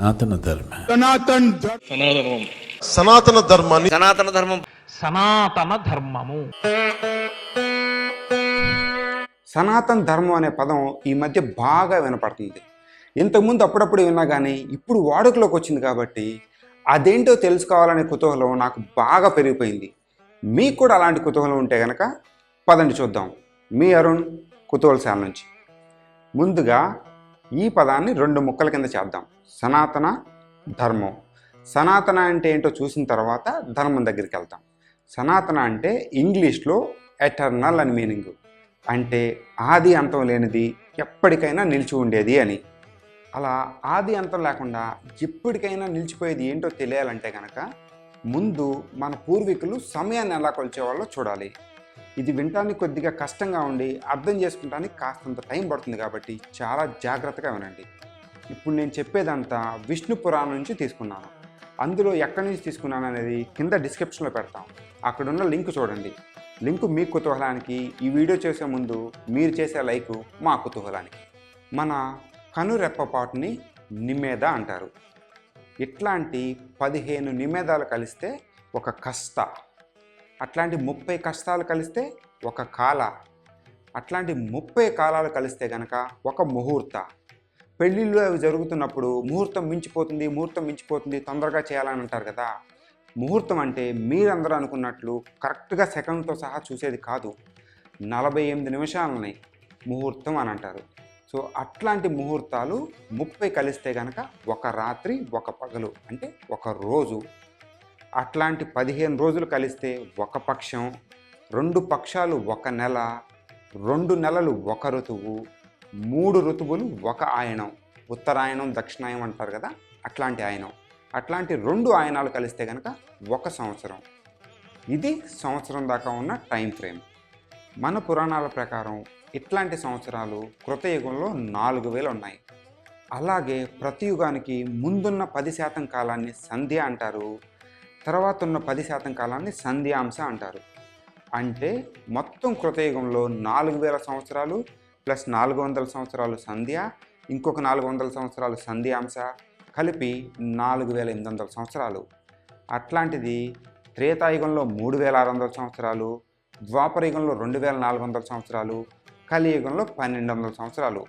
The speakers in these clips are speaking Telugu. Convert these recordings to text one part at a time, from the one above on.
సనాతన ధర్మ. సనాతన సనాతన ధర్మాన్ని సనాతన ధర్మం. సనాతన ధర్మము. సనాతన ధర్మం అనే పదం ఈ మధ్య బాగా వినపడుతుంది. ఇంతకుముందు అప్పుడప్పుడు విన్నా కానీ ఇప్పుడు వాడుకలోకి వచ్చింది కాబట్టి అదేంటో తెలుసుకోవాలనే కుతూహలం నాకు బాగా పెరిగిపోయింది. మీకు కూడా అలాంటి కుతూహలం ఉంటే కనుక పదండి చూద్దాం. మీ అరుణ్ కుతూహల శాల నుంచి. ముందుగా ఈ పదాన్ని రెండు ముక్కల కింద చేద్దాం. సనాతన ధర్మం. సనాతన అంటే ఏంటో చూసిన తర్వాత ధర్మం దగ్గరికి వెళ్తాం. సనాతన అంటే ఇంగ్లీష్లో ఎటర్నల్ అని మీనింగ్ అంటే ఆది అంతం లేనిది ఎప్పటికైనా నిలిచి ఉండేది అని. అలా ఆది అంతం లేకుండా ఎప్పటికైనా నిలిచిపోయేది ఏంటో తెలియాలంటే కనుక ముందు మన పూర్వీకులు సమయాన్ని ఎలా కొలిచేవాళ్ళో చూడాలి. ఇది వినటానికి కొద్దిగా కష్టంగా ఉండి అర్థం చేసుకుంటానికి కాస్తంత టైం పడుతుంది కాబట్టి చాలా జాగ్రత్తగా వినండి. ఇప్పుడు నేను చెప్పేదంతా విష్ణు పురాణం నుంచి తీసుకున్నాను. అందులో ఎక్కడి నుంచి తీసుకున్నాను అనేది కింద డిస్క్రిప్షన్లో పెడతాం. అక్కడున్న లింక్ చూడండి. లింక్ మీ కుతూహలానికి ఈ వీడియో చేసే ముందు మీరు చేసే లైక్ మా కుతూహలానికి. మన కనురెప్పపాటుని నిమేద అంటారు. ఇట్లాంటి పదిహేను నిమేదాలు కలిస్తే ఒక కష్ట. అట్లాంటి ముప్పై కష్టాలు కలిస్తే ఒక కాల అట్లాంటి ముప్పై కాలాలు కలిస్తే గనక ఒక ముహూర్త. పెళ్ళిళ్ళు అవి జరుగుతున్నప్పుడు ముహూర్తం మించిపోతుంది ముహూర్తం మించిపోతుంది తొందరగా చేయాలని అంటారు కదా. ముహూర్తం అంటే మీరందరూ అనుకున్నట్లు కరెక్ట్గా సెకండ్తో సహా చూసేది కాదు. నలభై ఎనిమిది నిమిషాలని ముహూర్తం అని అంటారు. సో అట్లాంటి ముహూర్తాలు ముప్పై కలిస్తే కనుక ఒక రాత్రి ఒక పగలు అంటే ఒక రోజు అట్లాంటి పదిహేను రోజులు కలిస్తే ఒక పక్షం రెండు పక్షాలు ఒక నెల రెండు నెలలు ఒక ఋతువు మూడు ఋతువులు ఒక ఆయనం. ఉత్తరాయణం దక్షిణాయనం అంటారు కదా అట్లాంటి ఆయనం. అట్లాంటి రెండు ఆయనాలు కలిస్తే కనుక ఒక సంవత్సరం. ఇది సంవత్సరం దాకా ఉన్న టైం ఫ్రేమ్. మన పురాణాల ప్రకారం ఇట్లాంటి సంవత్సరాలు కృతయుగంలో నాలుగు వేలు ఉన్నాయి. అలాగే ప్రతి యుగానికి ముందున్న పది శాతం కాలాన్ని సంధ్య అంటారు. తర్వాత ఉన్న పది శాతం కాలాన్ని సంధ్యాంశ అంటారు. అంటే మొత్తం కృతయుగంలో నాలుగు వేల సంవత్సరాలు ప్లస్ నాలుగు వందల సంవత్సరాలు సంధ్య ఇంకొక నాలుగు వందల సంవత్సరాలు సంధ్యాంశ కలిపి నాలుగు వేల ఎనిమిది వందల సంవత్సరాలు. అట్లాంటిది త్రేతాయుగంలో మూడు వేల ఆరు వందల సంవత్సరాలు ద్వాపరయుగంలో రెండు వేల నాలుగు వందల సంవత్సరాలు కలియుగంలో పన్నెండు వందల సంవత్సరాలు.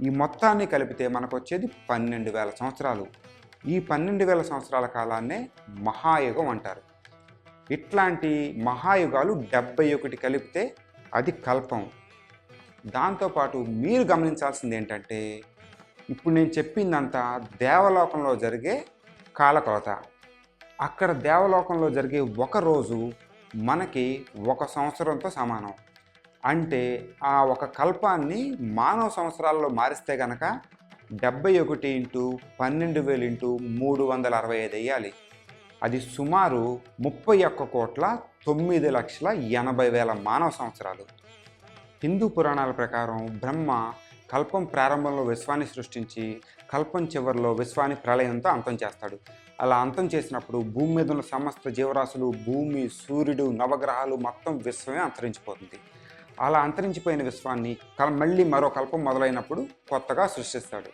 ఈ మొత్తాన్ని కలిపితే మనకు వచ్చేది పన్నెండు వేల సంవత్సరాలు. ఈ పన్నెండు వేల సంవత్సరాల కాలాన్నే మహాయుగం అంటారు. ఇట్లాంటి మహాయుగాలు డెబ్బై ఒకటి కలిపితే అది కల్పం. దాంతోపాటు మీరు గమనించాల్సింది ఏంటంటే ఇప్పుడు నేను చెప్పిందంతా దేవలోకంలో జరిగే కాలకొలత. అక్కడ దేవలోకంలో జరిగే ఒక రోజు మనకి ఒక సంవత్సరంతో సమానం. అంటే ఆ ఒక కల్పాన్ని మానవ సంవత్సరాల్లో మారిస్తే గనక డెబ్బై ఒకటి ఇంటూ పన్నెండు వేలు ఇంటూ మూడు వందల అరవై ఐదు వేయాలి. అది సుమారు ముప్పై ఒక్క కోట్ల తొమ్మిది లక్షల ఎనభై వేల మానవ సంవత్సరాలు. హిందూ పురాణాల ప్రకారం బ్రహ్మ కల్పం ప్రారంభంలో విశ్వాన్ని సృష్టించి కల్పం చివరిలో విశ్వాన్ని ప్రళయంతో అంతం చేస్తాడు. అలా అంతం చేసినప్పుడు భూమి మీద ఉన్న సమస్త జీవరాశులు భూమి సూర్యుడు నవగ్రహాలు మొత్తం విశ్వమే అంతరించిపోతుంది. అలా అంతరించిపోయిన విశ్వాన్ని మళ్ళీ మరో కల్పం మొదలైనప్పుడు కొత్తగా సృష్టిస్తాడు.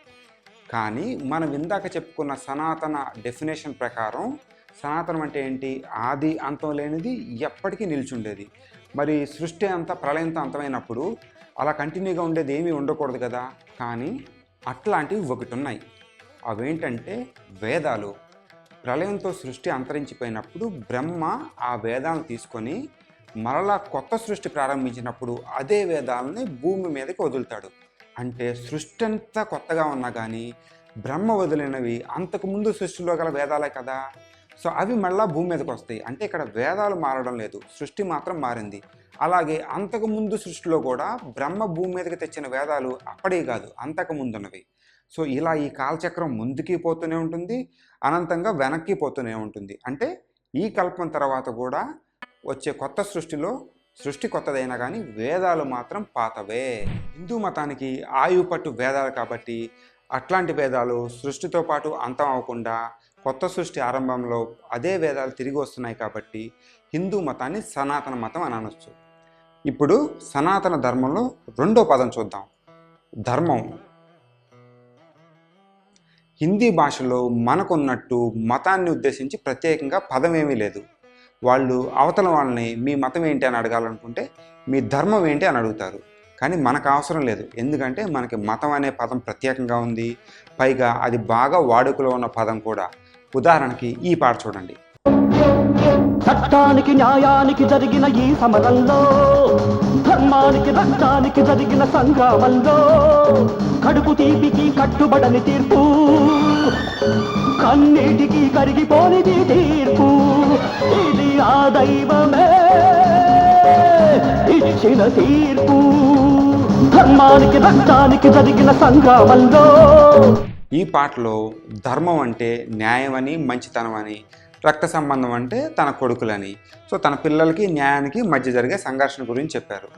కానీ మనం ఇందాక చెప్పుకున్న సనాతన డెఫినేషన్ ప్రకారం సనాతనం అంటే ఏంటి? ఆది అంతం లేనిది ఎప్పటికీ నిల్చుండేది. మరి సృష్టి అంతా ప్రళయంతో అంతమైనప్పుడు అలా కంటిన్యూగా ఉండేది ఏమీ ఉండకూడదు కదా? కానీ అట్లాంటివి ఒకటి ఉన్నాయి అవేంటంటే వేదాలు. ప్రళయంతో సృష్టి అంతరించిపోయినప్పుడు బ్రహ్మ ఆ వేదాలను తీసుకొని మరలా కొత్త సృష్టి ప్రారంభించినప్పుడు అదే వేదాలని భూమి మీదకి వదులుతాడు. అంటే సృష్టి అంతా కొత్తగా ఉన్నా కానీ బ్రహ్మ వదిలినవి అంతకుముందు సృష్టిలో గల వేదాలే కదా. సో అవి మళ్ళా భూమి మీదకి వస్తాయి. అంటే ఇక్కడ వేదాలు మారడం లేదు. సృష్టి మాత్రం మారింది. అలాగే అంతకు ముందు సృష్టిలో కూడా బ్రహ్మ భూమి మీదకి తెచ్చిన వేదాలు అప్పటివి కాదు అంతకు ముందున్నవి. సో ఇలా ఈ కాలచక్రం ముందుకి పోతూనే ఉంటుంది. అనంతంగా వెనక్కి పోతూనే ఉంటుంది. అంటే ఈ కల్పం తర్వాత కూడా వచ్చే కొత్త సృష్టిలో సృష్టి కొత్తదైనా కానీ వేదాలు మాత్రం పాతవే. హిందూ మతానికి ఆయువు పట్టు వేదాలు కాబట్టి అట్లాంటి వేదాలు సృష్టితో పాటు అంతం అవ్వకుండా కొత్త సృష్టి ఆరంభంలో అదే వేదాలు తిరిగి వస్తున్నాయి కాబట్టి హిందూ మతాన్ని సనాతన మతం అని అనొచ్చు. ఇప్పుడు సనాతన ధర్మంలో రెండో పదం చూద్దాం. ధర్మం. హిందీ భాషలో మనకున్నట్టు మతాన్ని ఉద్దేశించి ప్రత్యేకంగా పదం ఏమీ లేదు. వాళ్ళు అవతల వాళ్ళని మీ మతం ఏంటి అని అడగాలనుకుంటే మీ ధర్మం ఏంటి అని అడుగుతారు. కానీ మనకు అవసరం లేదు. ఎందుకంటే మనకి మతం అనే పదం ప్రత్యేకంగా ఉంది. పైగా అది బాగా వాడుకలో ఉన్న పదం కూడా. ఉదాహరణకి ఈ పాట చూడండి. చట్టానికి న్యాయానికి జరిగిన ఈ సమరంలో ధర్మానికి రక్తానికి జరిగిన సంగ్రామంలో కడుపు తీపికి కట్టుబడని తీర్పు కన్నీటికి కరిగిపోనిది తీర్పు. ఇది ఆ దైవమే. ఇచ్చిన తీర్పు ధర్మానికి రక్తానికి జరిగిన సంగ్రామంలో. ఈ పాటలో ధర్మం అంటే న్యాయం అని మంచితనం అని రక్త సంబంధం అంటే తన కొడుకులని. సో తన పిల్లలకి న్యాయానికి మధ్య జరిగే సంఘర్షణ గురించి చెప్పారు.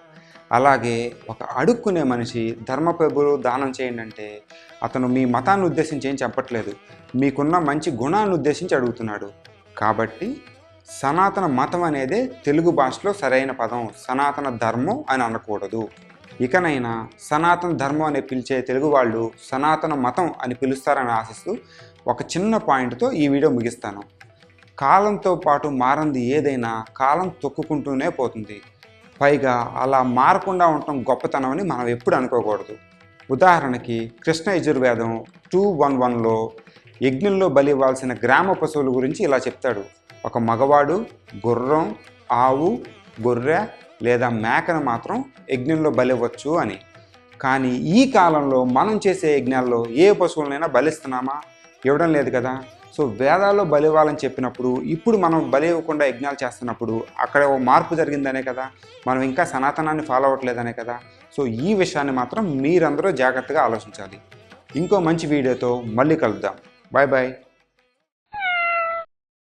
అలాగే ఒక అడుక్కునే మనిషి ధర్మ ప్రభులు దానం చేయండి అంటే అతను మీ మతాన్ని ఉద్దేశించి ఏం చెప్పట్లేదు. మీకున్న మంచి గుణాన్ని ఉద్దేశించి అడుగుతున్నాడు. కాబట్టి సనాతన మతం అనేదే తెలుగు భాషలో సరైన పదం. సనాతన ధర్మం అని అనకూడదు. ఇకనైనా సనాతన ధర్మం అని పిలిచే తెలుగు వాళ్ళు సనాతన మతం అని పిలుస్తారని ఆశిస్తూ ఒక చిన్న పాయింట్తో ఈ వీడియో ముగిస్తాను. కాలంతో పాటు మారంది ఏదైనా కాలం తొక్కుకుంటూనే పోతుంది. పైగా అలా మారకుండా ఉండటం గొప్పతనం అని మనం ఎప్పుడు అనుకోకూడదు. ఉదాహరణకి కృష్ణ యజుర్వేదం టూ వన్ వన్లో యజ్ఞంలో బలి ఇవ్వాల్సిన గ్రామ పశువుల గురించి ఇలా చెప్తాడు. ఒక మగవాడు గుర్రం ఆవు గొర్రె లేదా మేకను మాత్రం యజ్ఞంలో బలివ్వచ్చు అని. కానీ ఈ కాలంలో మనం చేసే యజ్ఞాల్లో ఏ పశువులనైనా బలిస్తున్నామా? ఇవ్వడం లేదు కదా. సో వేదాల్లో బలి ఇవ్వాలని చెప్పినప్పుడు ఇప్పుడు మనం బలి ఇవ్వకుండా యజ్ఞాలు చేస్తున్నప్పుడు అక్కడ ఓ మార్పు జరిగిందనే కదా. మనం ఇంకా సనాతనాన్ని ఫాలో అవ్వట్లేదనే కదా. సో ఈ విషయాన్ని మాత్రం మీరందరూ జాగ్రత్తగా ఆలోచించాలి. ఇంకో మంచి వీడియోతో మళ్ళీ కలుద్దాం. Bye bye